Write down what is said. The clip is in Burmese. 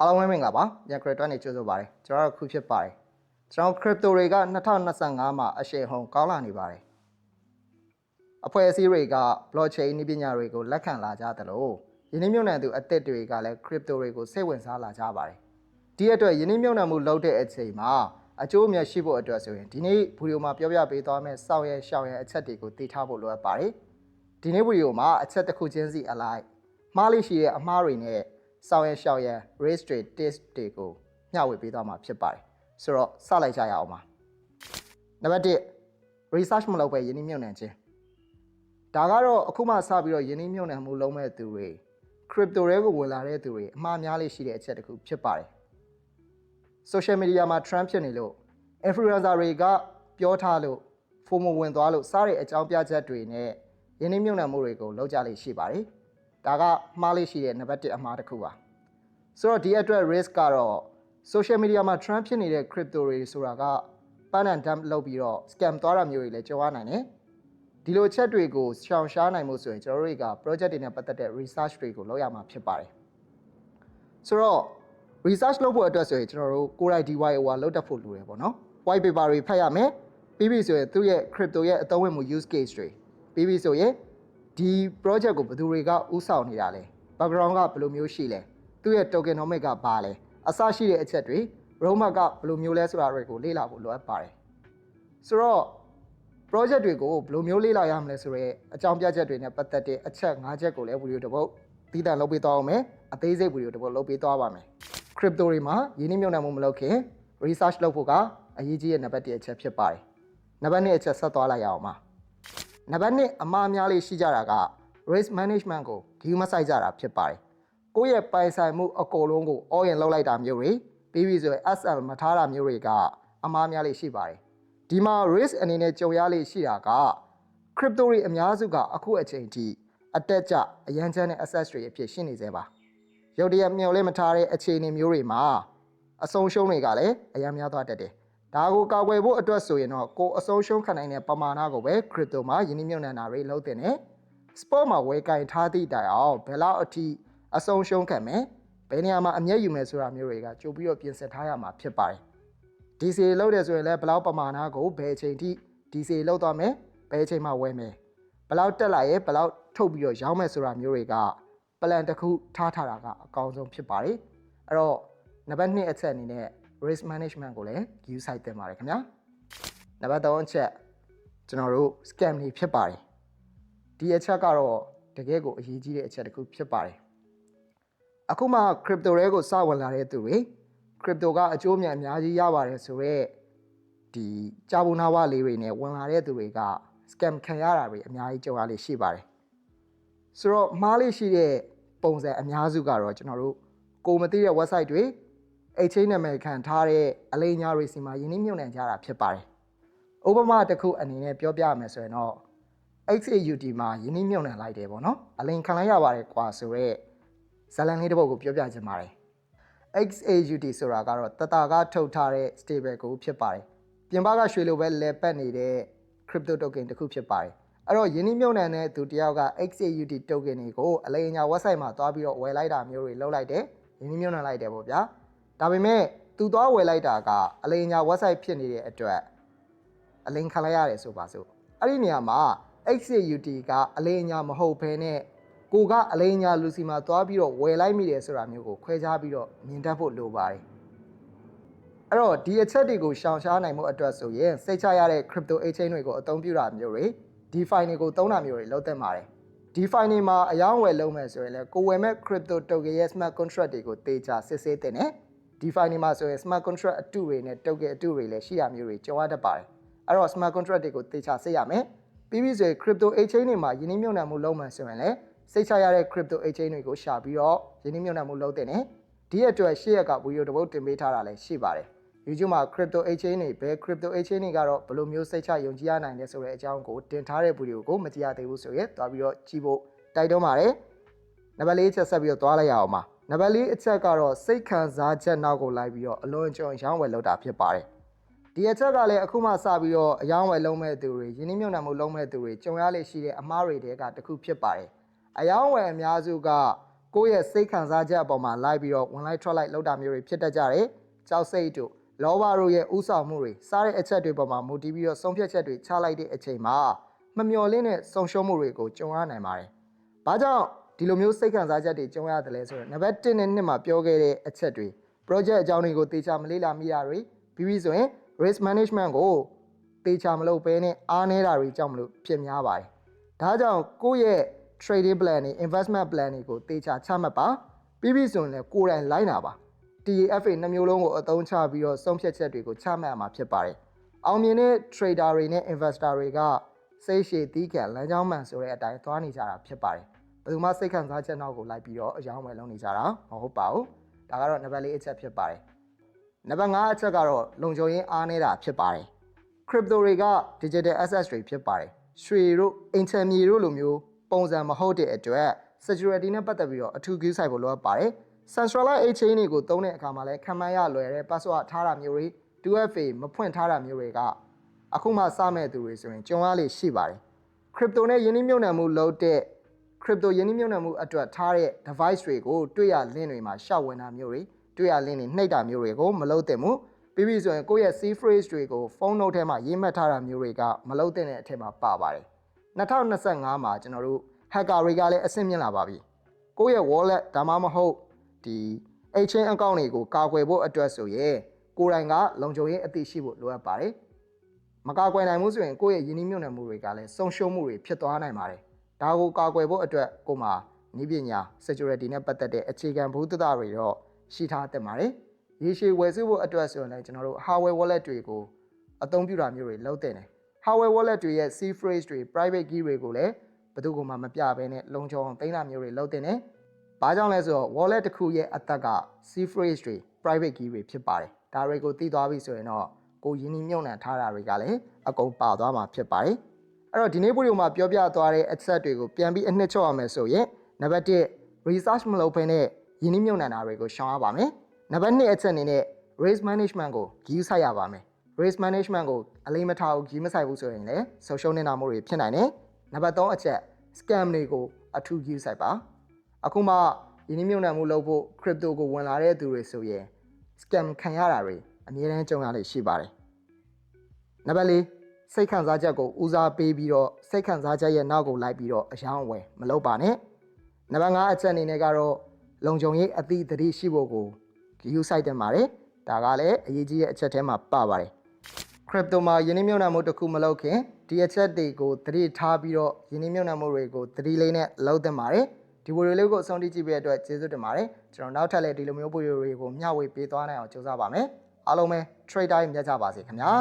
အားလုံးပဲမင်္ဂလာပါညခရစ်တွန်းနေကြိုဆိုပါရစေကျွန်တော်တို့ခုဖြစ်ပါတယ်ကျွန်တော် crypto တွေက2025မှာအရှိန်ဟုန်ကောင်းလာနေပါတယ်အဖွဲ့အစည်းတွေက blockchain နည်းပညာတွေကိုလက်ခံလာကြသလိုယင်းနှမြုံနှံသူအသစ်တွေကလည်း crypto တွေကိုစိတ်ဝင်စားလာကြပါတယ်ဒီအတွက်ယင်းနှမြုံနှံမှုလုပ်တဲ့အချိန်မှာအကျိုးအမြတ်ရှိဖို့အတွက်ဆိုရင်ဒီနေ့ဗီဒီယိုမှာပြောပြပေးသွားမယ့်စောင့်ရဲရှောင်ရဲအချက်တွေကိုသိထားဖို့လိုအပ်ပါတယ်ဒီနေ့ဗီဒီယိုမှာအချက်တစ်ခုချင်းစီအလိုက်မှားလိရှိတဲ့အမှားတွေနဲ့ စောင်းရဲရှောက်ရဲ race trade test တွေကိုမျှဝေပေးသွားမှာဖြစ်ပါတယ်ဆိုတော့စလိုက်ကြရအောင်ပါနံပါတ်1 research မလုပ်ပဲယင်းနှမြုံနှံခြင်းဒါကတော့အခုမှစပြီးတော့ယင်းနှမြုံနှံမှုလုံးမဲ့သူတွေ crypto တွေကိုဝင်လာတဲ့သူတွေအမှားများလေးရှိတဲ့အချက်တစ်ခုဖြစ်ပါတယ် social media မှာ trend ဖြစ်နေလို့ influencer တွေကပြောထားလို့ FOMO ဝင်သွားလို့စားတဲ့အကြောင်းပြချက်တွေနဲ့ယင်းနှမြုံနှံမှုတွေကိုလောက်ကြလေးရှိပါတယ် ဒါကမှားလေးရှိတဲ့နံပါတ်1အမှားတစ်ခုပါဆိုတော့ဒီအတွက် risk ကတော့ social media မှာ trend ဖြစ်နေတဲ့ crypto တွေဆိုတာက pan and dump လုပ်ပြီးတော့ scam သွားတာမျိုးတွေလည်းကြုံရနိုင်တယ်ဒီလိုချက်တွေကိုရှောင်ရှားနိုင်မှုဆိုရင်ကျွန်တော်တို့တွေက project တွေနဲ့ပတ်သက်တဲ့ research တွေကိုလုပ်ရမှာဖြစ်ပါတယ်ဆိုတော့ research လုပ်ဖို့အတွက်ဆိုရင်ကျွန်တော်တို့ကိုယ်တိုင် DIY ဟိုလုပ်တတ်ဖို့လိုတယ်ပေါ့နော် white paper တွေဖတ်ရမယ်ပြီးပြီဆိုရင်သူ့ရဲ့ crypto ရဲ့အသုံးဝင်မှု use case တွေပြီးပြီဆိုရင် ဒီ project ကိုဘယ်သူတွေကဥဆောင်နေတာလဲ background ကဘယ်လိုမျိုးရှိလဲသူ့ရဲ့ tokenomic ကဘာလဲအစရှိတဲ့အချက်တွေ roadmap ကဘယ်လိုမျိုးလဲဆိုတာတွေကိုလေ့လာဖို့လိုအပ်ပါတယ်ဆိုတော့ project တွေကိုဘယ်လိုမျိုးလေ့လာရမလဲဆိုတော့အကြောင်းပြချက်တွေနဲ့ပတ်သက်တဲ့အချက်၅ချက်ကိုလည်းဗီဒီယိုတစ်ပုတ်တည်တံ့လုပ်ပေးသွားအောင်မယ်အသေးစိတ်ဗီဒီယိုတစ်ပုတ်လုပ်ပေးသွားပါမယ် crypto တွေမှာယင်းနှိမ့်မြုံနှံမှုမလုပ်ခင် research လုပ်ဖို့ကအရေးကြီးတဲ့နံပါတ်1အချက်ဖြစ်ပါတယ်နံပါတ်2အချက်ဆက်သွားလိုက်ရအောင်ပါ နံပါတ်2အမှားများလေးရှိကြတာက risk management ကိုဂယူးမဆိုင်ကြတာဖြစ်ပါတယ်ကိုယ့်ရဲ့ပိုင်ဆိုင်မှုအကုန်လုံးကို all in လောက်လိုက်တာမျိုးတွေပြီးပြီဆိုရင် SL မထားတာမျိုးတွေကအမှားများလေးရှိပါတယ်ဒီမှာ risk အနေနဲ့ကြုံရလေးရှိတာက crypto တွေအများစုကအခုအချိန်ထိအတက်ကြအရန်ချမ်းတဲ့ access တွေအဖြစ်ရှိနေသေးပါရုတ်တရက်မျှော်လင့်မထားတဲ့အခြေအနေမျိုးတွေမှာအဆုံးရှုံးတွေကလည်းအများများသွားတတ်တယ် ဒါကိုကာကွယ်ဖို့အတွက်ဆိုရင်တော့ကိုယ်အဆုံးရှုံးခံနိုင်တဲ့ပမာဏကိုပဲ crypto မှာယင်းနှမြုံနှံတာတွေလုပ်တင်တယ် sport မှာဝယ်ကင်ထားသည့်တိုင်အောင်ဘယ်လောက်အထိအဆုံးရှုံးခံမယ်ဘယ်နေရာမှာအမျက်ယူမယ်ဆိုတာမျိုးတွေကကြိုပြီးတော့ပြင်ဆင်ထားရမှာဖြစ်ပါတယ် DC လောက်တယ်ဆိုရင်လည်းဘယ်လောက်ပမာဏကိုဘယ်အချိန်ထိ DC လောက်သွားမယ်ဘယ်အချိန်မှာဝယ်မယ်ဘယ်လောက်တက်လာရဲ့ဘယ်လောက်ထုတ်ပြီးတော့ရောင်းမယ်ဆိုတာမျိုးတွေက plan တစ်ခုထားထားတာကအကောင်းဆုံးဖြစ်ပါတယ်အဲ့တော့နံပါတ်2အချက်အနေနဲ့ risk management ကိုလည်း use site တင်ပါတယ်ခင်ဗျာနံပါတ်3အချက်ကျွန်တော်တို့ scam တွေဖြစ်ပါတယ်ဒီအချက်ကတော့တကယ်ကိုအရေးကြီးတဲ့အချက်တစ်ခုဖြစ်ပါတယ်အခုမှ crypto တွေကိုစဝင်လာတဲ့သူတွေ crypto ကအကျိုးအမြတ်အများကြီးရပါတယ်ဆိုတော့ဒီကြာဘူးနာဝလေးတွေနဲ့ဝင်လာတဲ့သူတွေက scam ခံရတာတွေအများကြီးကြုံရလေးရှိပါတယ်ဆိုတော့မှားလေးရှိတဲ့ပုံစံအများစုကတော့ကျွန်တော်တို့ကိုမသိတဲ့ website တွေ exchange နာမည်ခံထားတဲ့အလိညာတွေစီမှာယင်းနှမြုံနှံကြတာဖြစ်ပါတယ်ဥပမာတစ်ခုအနေနဲ့ပြောပြရမယ်ဆိုရင်တော့ XAUT မှာယင်းနှမြုံနှံလိုက်တယ်ပေါ့နော်အလိန်ခံလိုက်ရပါတယ်ကွာဆိုတော့ဇာတ်လမ်းလေးတစ်ပုဒ်ကိုပြောပြချင်ပါတယ် XAUT ဆိုတာကတော့တတာကထုတ်ထားတဲ့ stable ကိုဖြစ်ပါတယ်။ပြင်ပကရွှေလိုပဲလဲပတ်နေတဲ့ crypto token တစ်ခုဖြစ်ပါတယ်။အဲ့တော့ယင်းနှမြုံနှံတဲ့သူတယောက်က XAUT token တွေကိုအလိမ်ညာ website မှာသွားပြီးတော့ဝယ်လိုက်တာမျိုးတွေလုပ်လိုက်တယ်။ယင်းနှမြုံနှံလိုက်တယ်ပေါ့ဗျာ။ ဒါပေမဲ့သူသွားဝယ်လိုက်တာကအလိမ်ညာ website ဖြစ်နေတဲ့အတွက်အလိမ်ခံလိုက်ရတယ်ဆိုပါစို့။အဲ့ဒီနေရာမှာ XAUT ကအလိမ်ညာမဟုတ်ဘဲနဲ့ကိုကအလိမ်ညာလူစီမှာသွားပြီးတော့ဝယ်လိုက်မိတယ်ဆိုတာမျိုးကိုခွဲခြားပြီးတော့မြင်တတ်ဖို့လိုပါတယ်။အဲ့တော့ဒီအချက်တွေကိုရှောင်ရှားနိုင်မှုအတွက်ဆိုရင်စိတ်ချရတဲ့ crypto exchange တွေကိုအသုံးပြုတာမျိုးတွေ DeFi တွေကိုသုံးတာမျိုးတွေလုပ်သင့်ပါတယ်။ DeFi တွေမှာအယောင်းဝယ်လုပ်မယ်ဆိုရင်လည်းကိုဝယ်မဲ့ crypto token ရဲ့ smart contract တွေကိုတေချာစစ်ဆေးတင်တယ်။ DeFi တွေမှာဆိုရင် smart contract အတုတွေနဲ့ token အတုတွေလည်းရှိရမျိုးတွေကြုံရတတ်ပါတယ်။အဲ့တော့ smart contract တွေကိုတေချာစစ်ရမယ်။ပြီးပြီဆိုရင် crypto exchange တွေမှာယင်းနှိမ့်မြုံနှံမှုလုပ်မှဆိုရင်လည်းစိတ်ချရတဲ့ crypto exchange တွေကိုရှာပြီးတော့ယင်းနှိမ့်မြုံနှံမှုလုပ်တင်တယ်။ဒီအတွက်ရှေ့ရက်ကဗီဒီယိုတစ်ပုတ်တင်ပေးထားတာလည်းရှိပါတယ်။ YouTube မှာ crypto exchange တွေဘယ် crypto exchange တွေကတော့ဘယ်လိုမျိုးစိတ်ချယုံကြည်ရနိုင်လဲဆိုတဲ့အကြောင်းကိုတင်ထားတဲ့ဗီဒီယိုကိုမကြည့်ရသေးဘူးဆိုရင်သွားပြီးတော့ကြည့်ဖို့တိုက်တွန်းပါတယ်။နံပါတ်၄ချက်ဆက်ပြီးတော့သွားလိုက်ရအောင်ပါ။ နံပါတ်၄အချက်ကတော့စိတ်ခံစားချက်နောက်ကိုလိုက်ပြီးတော့အလွန်ကြုံရောင်းဝယ်လုပ်တာဖြစ်ပါတယ်။ဒီအချက်ကလည်းအခုမှစပြီးတော့အယောင်းဝယ်လုံးမဲ့သူတွေယင်းနှမြုံနှံမှုလုံးမဲ့သူတွေကြုံရလေရှိတဲ့အမှားတွေတဲကတစ်ခုဖြစ်ပါတယ်။အယောင်းဝယ်အများစုကကိုယ့်ရဲ့စိတ်ခံစားချက်အပေါ်မှာလိုက်ပြီးတော့ဝင်လိုက်ထွက်လိုက်လောက်တာမျိုးတွေဖြစ်တတ်ကြတယ်။ကြောက်စိတ်တို့လောဘတို့ရဲ့ဥဆောင်မှုတွေစားတဲ့အချက်တွေပေါ်မှာမူတည်ပြီးတော့ဆုံးဖြတ်ချက်တွေချလိုက်တဲ့အချိန်မှာမမျှော်လင့်တဲ့ဆုံးရှုံးမှုတွေကိုကြုံရနိုင်ပါတယ်။ဘာကြောင့် ဒီလိုမျိုးစိတ်ခံစားချက်တွေကြုံရတယ်လဲဆိုတော့နံပါတ်1နဲ့2မှာပြောခဲ့တဲ့အချက်တွေ project အကြောင်းတွေကိုတေချာမလေ့လာမိတာတွေပြီးပြီးဆိုရင် risk management ကိုတေချာမလုပ်ဘဲနဲ့အားနည်းတာတွေကြောင့်မလို့ဖြစ်များပါတယ်။ဒါကြောင့်ကိုယ့်ရဲ့ trading plan တွေ investment plan တွေကိုတေချာချမှတ်ပါပြီးပြီးဆိုရင်လည်းကိုယ်တိုင်လိုက်နာပါ TFA နှစ်မျိုးလုံးကိုအသုံးချပြီးတော့ဆုံးဖြတ်ချက်တွေကိုချမှတ်ရမှာဖြစ်ပါတယ်။အောင်မြင်တဲ့ trader တွေနဲ့ investor တွေကစိတ်ရှည်သီးခံလမ်းကြောင်းမှန်ဆိုတဲ့အတိုင်းသွားနေကြတာဖြစ်ပါတယ်။ ဘယ်သူမှစိတ်ခံစားချက်နောက်ကိုလိုက်ပြီးတော့အယောင်းဝယ်လုပ်နေကြတာမဟုတ်ပါဘူး။ဒါကတော့နံပါတ်လေးအချက်ဖြစ်ပါတယ်။နံပါတ်5အချက်ကတော့လုံခြုံရေးအားနည်းတာဖြစ်ပါတယ်။ crypto တွေက digital assets တွေဖြစ်ပါတယ်။ရွှေတို့ intermediate တို့လိုမျိုးပုံစံမဟုတ်တဲ့အတွက် security နဲ့ပတ်သက်ပြီးတော့အထူး view ဆိုင်ဖို့လိုအပ်ပါတယ်။ centralized exchange တွေကိုသုံးတဲ့အခါမှာလည်းခံမှန်းရလွယ်တဲ့ password ထားတာမျိုးတွေ 2FA မဖွင့်ထားတာမျိုးတွေကအခုမှစမဲ့သူတွေဆိုရင်ကြုံရလေရှိပါတယ်။ crypto နဲ့ယင်းနှိမ့်မြုပ်နှံမှုလုပ်တဲ့ crypto ယင်းနှိမ့်မြုပ်နှံမှုအတွက်ထားတဲ့ device တွေကိုတွေ့ရ link တွေမှာရှောက်ဝင်တာမျိုးတွေတွေ့ရ link တွေနှိပ်တာမျိုးတွေကိုမလုပ်သင့်ဘူးပြီးပြီဆိုရင်ကိုယ့်ရဲ့ C phrase တွေကိုဖုန်းနှုတ်ထဲမှာရေးမှတ်ထားတာမျိုးတွေကမလုပ်သင့်တဲ့အထက်မှာပါပါတယ်2025မှာကျွန်တော်တို့ hacker တွေကလည်းအဆင့်မြင့်လာပါပြီကိုယ့်ရဲ့ wallet ဒါမှမဟုတ်ဒီ exchange account တွေကိုကာကွယ်ဖို့အတွက်ဆိုရင်ကိုယ်တိုင်ကလုံခြုံရေးအသိရှိဖို့လိုအပ်ပါတယ်မကာကွယ်နိုင်မှုဆိုရင်ကိုယ့်ရဲ့ယင်းနှိမ့်မြုပ်နှံမှုတွေကလည်းဆုံးရှုံးမှုတွေဖြစ်သွားနိုင်ပါတယ် ဒါကိုကာကွယ်ဖို့အတွက်ကိုယ်မှာနည်းပညာ security နဲ့ပတ်သက်တဲ့အခြေခံဘုဒ္ဓတာတွေတော့ရှိထားသင့်ပါတယ်ရေရှည်ဝယ်စုဖို့အတွက်ဆိုရင်လည်းကျွန်တော်တို့ hardware wallet တွေကိုအသုံးပြုတာမျိုးတွေလုပ်တင်တယ် hardware wallet တွေရဲ့ C phrase တွေ private key တွေကိုလည်းဘယ်သူမှမပြဘဲနဲ့လုံခြုံအောင်သိမ်းတာမျိုးတွေလုပ်တင်တယ်။ဘာကြောင့်လဲဆိုတော့ wallet တစ်ခုရဲ့အသက်က C phrase တွေ private key တွေဖြစ်ပါတယ်။ဒါတွေကိုသိသွားပြီဆိုရင်တော့ကိုရင်းနှီးမြှုပ်နှံထားတာတွေကလည်းအကုန်ပါသွားမှာဖြစ်ပါတယ်။ အဲ့တော့ဒီနေ့ဗီဒီယိုမှာပြောပြသွားတဲ့အချက်တွေကိုပြန်ပြီးအနှစ်ချုပ်ရမယ်ဆိုရင်နံပါတ်1 research မလုပ်ဘဲနဲ့ရင်းနှီးမြှုပ်နှံတာတွေကိုရှောင်ရပါမယ်။နံပါတ်2အချက်အနေနဲ့ risk management ကိုဂရုစိုက်ရပါမယ်။ risk management ကိုအလေးမထားဘူးကြီးမဆိုင်ဘူးဆိုရင်လည်းဆုံးရှုံးနေတာမှုတွေဖြစ်နိုင်တယ်။နံပါတ်3အချက် scam တွေကိုအထူးကြီးဆိုင်ပါ။အခုမှယင်းနှမြုံနှံမှုလုပ်ဖို့ crypto ကိုဝင်လာတဲ့သူတွေဆိုရင် scam ခံရတာတွေအများတန်းကြုံရလေရှိပါတယ်။နံပါတ်4 စိတ်ခံစားချက်ကိုဦးစားပေးပြီးတော့စိတ်ခံစားချက်ရဲ့နောက်ကိုလိုက်ပြီးတော့အယောင်းအဝယ်မလုပ်ပါနဲ့။နံပါတ်5အချက်အနေနဲ့ကတော့လုံခြုံရေးအသည့်တတိရှိဖို့ကိုဂရုစိုက်တင်ပါတယ်။ဒါကလည်းအရေးကြီးတဲ့အချက်ထဲမှာပါပါတယ်။ crypto မှာယင်းနှမြုံနှံမှုတစ်ခုမလုပ်ခင်ဒီအချက်တွေကိုသတိထားပြီးတော့ယင်းနှမြုံနှံမှုတွေကိုသတိလေးနဲ့လုပ်သင့်ပါတယ်ဒီဗီဒီယိုလေးကိုအဆုံးထိကြည့်ပေးတဲ့အတွက်ကျေးဇူးတင်ပါတယ်ကျွန်တော်နောက်ထပ်လည်းဒီလိုမျိုးဗီဒီယိုတွေကိုမျှဝေပေးသွားနိုင်အောင်ကြိုးစားပါမယ်အားလုံးပဲ trade time မြတ်ကြပါစေခင်ဗျာ